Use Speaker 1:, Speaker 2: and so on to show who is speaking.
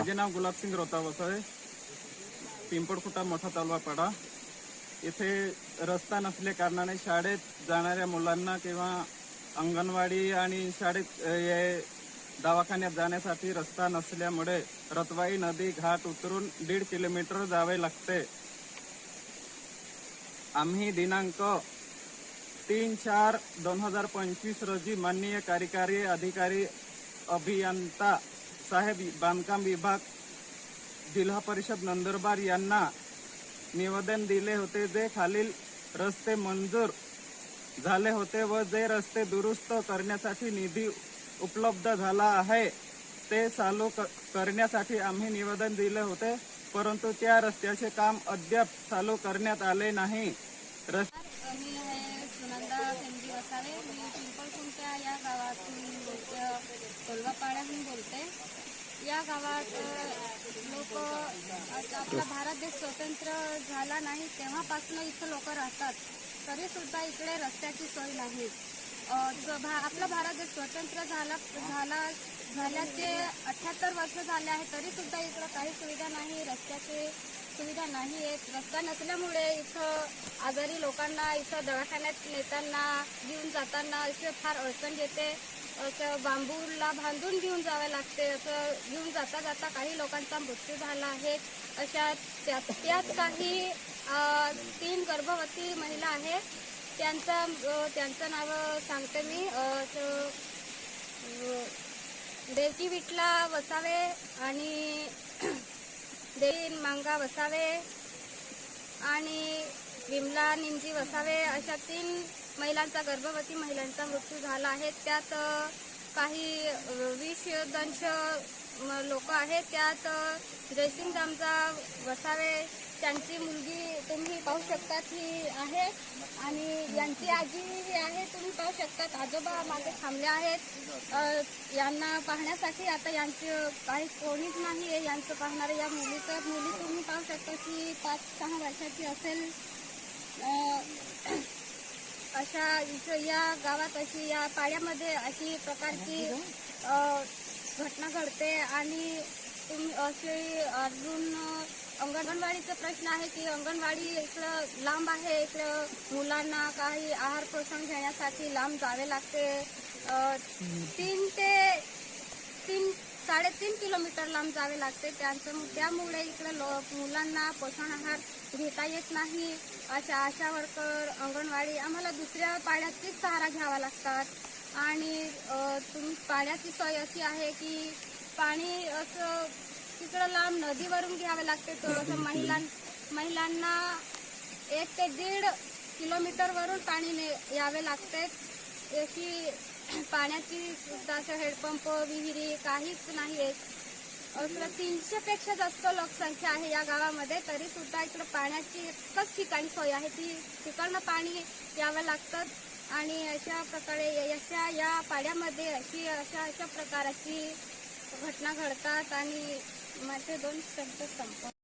Speaker 1: माझे नाव गुलाबसिंग रोता वसळे पिंपळखुटा मोठा तालुकापाडा इथे रस्ता नसल्या कारणाने शाळेत जाणाऱ्या मुलांना किंवा अंगणवाडी आणि शाळेत हे दवाखान्यात जाण्यासाठी रस्ता नसल्यामुळे रतवाई नदी घाट उतरून दीड किलोमीटर जावे लागते. आम्ही दिनांक तीन चार दोन हजार पंचवीस रोजी माननीय कार्यकारी अधिकारी अभियंता साहेब बांधकाम विभाग जिल्हा परिषद नंदुरबार यांना निवेदन दिले होते जे खालील रस्ते मंजूर झाले होते व जे रस्ते दुरुस्त करण्यासाठी निधी उपलब्ध झाला आहे ते चालू करण्यासाठी आम्ही निवेदन दिले होते परंतु त्या रस्त्याचे काम अद्याप चालू करण्यात आले नाही.
Speaker 2: रस्ते सेंदी मी पिंपळकुंट्या या गावातून बोलते कोल्हापाड्यातून बोलते. या गावात लोक आपला भारत देश स्वतंत्र झाला नाही तेव्हापासून इथं लोक राहतात. तरी सुद्धा इकडे रस्त्याची सोय नाही. आपला भारत देश स्वतंत्र झाला झाला झाल्याचे अठ्याहत्तर वर्ष झाले आहे तरी सुद्धा इकडं काही सुविधा नाही रस्त्याचे सुविधा नाही आहेत रस्ता नसल्यामुळे इथं आजारी लोकांना इथं दवाखान्यात नेताना घेऊन जाताना इथे फार अडचण येते. असं बांबूला बांधून घेऊन जावे लागते असं घेऊन जाता जाता काही लोकांचा मृत्यू झाला आहे. अशा त्यात त्यात काही तीन गर्भवती महिला आहेत त्यांचा त्यांचं नाव सांगते मी. देवकी विठला वसावे आणि देवी मांगा वसावे आणि विमला निमजी वसावे अशा तीन महिलांचा गर्भवती महिलांचा मृत्यू झाला आहे. त्यात काही विषदंश वीस दंश लोक आहेत. त्यात जयसिंग दामजा वसावे त्यांची मुलगी तुम्ही पाहू शकतात ही आहे. आणि यांची आजी ही आहे तुम्ही पाहू शकतात. आजोबा मागे थांबले आहेत. यांना पाहण्यासाठी आता यांचं काही कोणीच नाही आहे. यांचं पाहणारे या मुलीचं मुली तुम्ही पाहू शकता की पाच सहा वर्षाची असेल. अशा इथं या गावात अशी या पाड्यामध्ये अशी प्रकारची घटना घडते. आणि तुम असे अजून अंगणवाडीचा प्रश्न आहे की अंगणवाडी इकडं लांब आहे इकडं मुलांना काही आहार पोषण घेण्यासाठी लांब जावे लागते. अ, तीन ते तीन साडेतीन किलोमीटर लांब जावे लागते. त्यांचं त्यामुळे इकडं लो मुलांना पोषण आहार घेता येत नाही. अशा आशा वर्कर अंगणवाडी आम्हाला दुसऱ्या पाण्याचीच सहारा घ्यावा लागतात. आणि अ, तुम पाण्याची सोय अशी आहे की पाणी असं तिकडं लांब नदीवरून घ्यावे लागते थोडंसं महिलां महिलांना एक ते दीड किलोमीटरवरून पाणी ने यावे लागते. याची पाण्याची सुद्धा असं हेडपंप विहिरी काहीच नाही आहे असं तीनशेपेक्षा जास्त लोकसंख्या आहे या गावामध्ये. तरी सुद्धा इकडं पाण्याची एकच ठिकाणी सोय आहे. ती तिकडनं पाणी यावं लागतं. आणि अशा प्रकारे अशा या पाड्यामध्ये अशी अशा अशा प्रकाराची घटना घडतात. आणि माझे दोन शब्द संपव